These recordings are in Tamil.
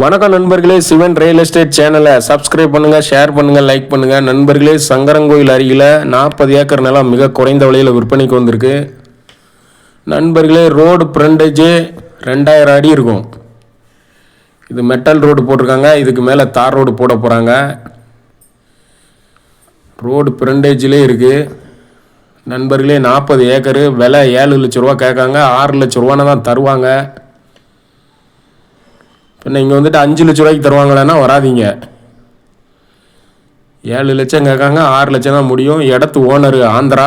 வணக்கம் நண்பர்களே சிவன் ரியல் எஸ்டேட் சேனலை சப்ஸ்கிரைப் பண்ணுங்க ஷேர் பண்ணுங்க லைக் பண்ணுங்க. நண்பர்களே சங்கரங்கோயில் அருகில் நாற்பது ஏக்கர் நிலம் மிக குறைந்த விலையில் விற்பனைக்கு வந்திருக்கு. நண்பர்களே ரோடு ஃப்ரண்டேஜ் ரெண்டாயிரம் அடி இருக்கும். இது மெட்டல் ரோடு போட்டிருக்காங்க. இதுக்கு மேலே தார் ரோடு போட போகிறாங்க ரோடு ஃப்ரண்டேஜ்லேயே இருக்குது நண்பர்களே நாற்பது ஏக்கரு விலை ஏழு லட்ச ரூபா கேட்காங்க. ஆறு லட்ச ரூபான்னு தான் தருவாங்க. இப்போ இங்கே வந்துட்டு அஞ்சு லட்ச ரூபாய்க்கு தருவாங்களான்னா வராதீங்க. ஏழு லட்சம் கேட்காங்க ஆறு லட்சம் தான் முடியும். இடத்து ஓனர் ஆந்திரா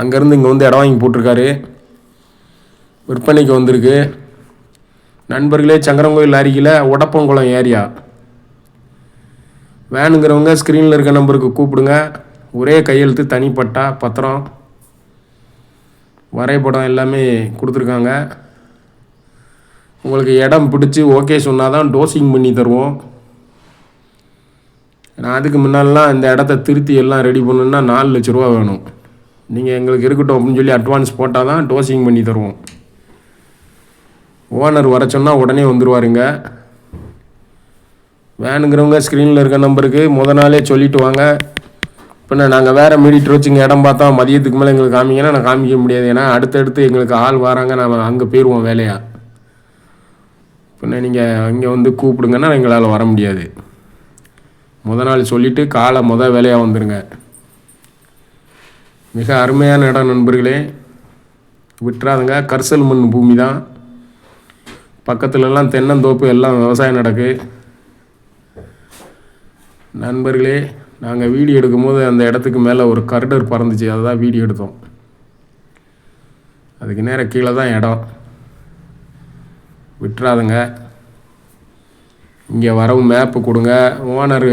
அங்கேருந்து இங்கே வந்து இடம் வாங்கி போட்டிருக்காரு. விற்பனைக்கு வந்திருக்கு. நண்பர்களே சங்கரங்கோயில் அருகில் உடப்பங்குளம் ஏரியா. வேணுங்கிறவங்க ஸ்க்ரீனில் இருக்க நம்பருக்கு கூப்பிடுங்க. ஒரே கையெழுத்து தனிப்பட்டா பத்திரம் வரைபடம் எல்லாமே கொடுத்துருக்காங்க. உங்களுக்கு இடம் பிடிச்சி ஓகே சொன்னால் தான் டோசிங் பண்ணி தருவோம். நான் அதுக்கு முன்னாடிலாம் இந்த இடத்த திருத்தி எல்லாம் ரெடி பண்ணணுன்னா நாலு லட்ச ரூபா வேணும். நீங்கள் எங்களுக்கு இருக்கட்டும் அப்படின்னு சொல்லி அட்வான்ஸ் போட்டால் தான் டோசிங் பண்ணி தருவோம். ஓனர் வர சொன்னால் உடனே வந்துடுவாருங்க வேணுங்கிறவங்க ஸ்க்ரீனில் இருக்க நம்பருக்கு முத நாளே சொல்லிட்டு வாங்க. இப்போ நாங்கள் வேறு மீடிட்டு வச்சுங்க இடம் பார்த்தா மதியத்துக்கு மேலே எங்களுக்கு காமிங்கன்னா நான் காமிக்க முடியாது. ஏன்னா அடுத்தடுத்து எங்களுக்கு ஆள் வராங்க நாம் அங்கே போயிடுவோம் வேலையாக பின்ன நீங்கள் இங்கே வந்து கூப்பிடுங்கன்னா எங்களால் வர முடியாது. முத நாள் சொல்லிவிட்டு காலை முத வேலையாக வந்துடுங்க மிக அருமையான இடம் நண்பர்களே. விட்டுறாதுங்க. கரிசல் மண் பூமி தான் பக்கத்துலலாம் தென்னந்தோப்பு எல்லாம் விவசாயம் நடக்கு. நண்பர்களே நாங்கள் வீடியோ எடுக்கும்போது அந்த இடத்துக்கு மேலே ஒரு கருடர் பறந்துச்சு. அதை தான் வீடியோ எடுத்தோம். அதுக்கு நேராக கீழே தான் இடம். விட்டுறாதுங்க. இங்கே வரவு மேப்பு கொடுங்க. ஓனர்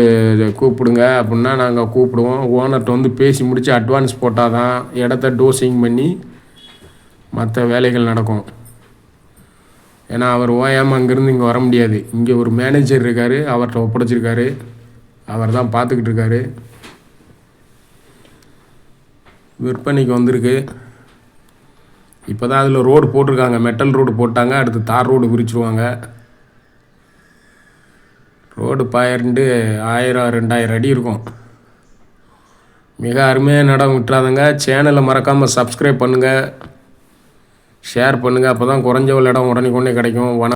கூப்பிடுங்க அப்படின்னா நாங்கள் கூப்பிடுவோம். ஓனர்கிட்ட வந்து பேசி முடித்து அட்வான்ஸ் போட்டால் தான் இடத்த டோசிங் பண்ணி மற்ற வேலைகள் நடக்கும். ஏன்னா அவர் ஓயாமல் அங்கேருந்து இங்கே வர முடியாது. இங்கே ஒரு மேனேஜர் இருக்கார் அவர்கிட்ட ஒப்படைச்சிருக்காரு. அவர் தான் பார்த்துக்கிட்டு இருக்காரு. விற்பனைக்கு வந்திருக்கு. இப்போ தான் அதில் ரோடு போட்டிருக்காங்க. மெட்டல் ரோடு போட்டாங்க. அடுத்து தார் ரோடு விரிச்சிருவாங்க. ரோடு பயிரண்டு ஆயிரம் ரெண்டாயிரம் அடி இருக்கும். மிக அருமையாக நடம் விட்டுறாதுங்க. சேனலை மறக்காமல் சப்ஸ்கிரைப் பண்ணுங்கள் ஷேர் பண்ணுங்கள் அப்போ தான் குறைஞ்ச ஒரு இடம் உடனே கிடைக்கும். வணக்கம்.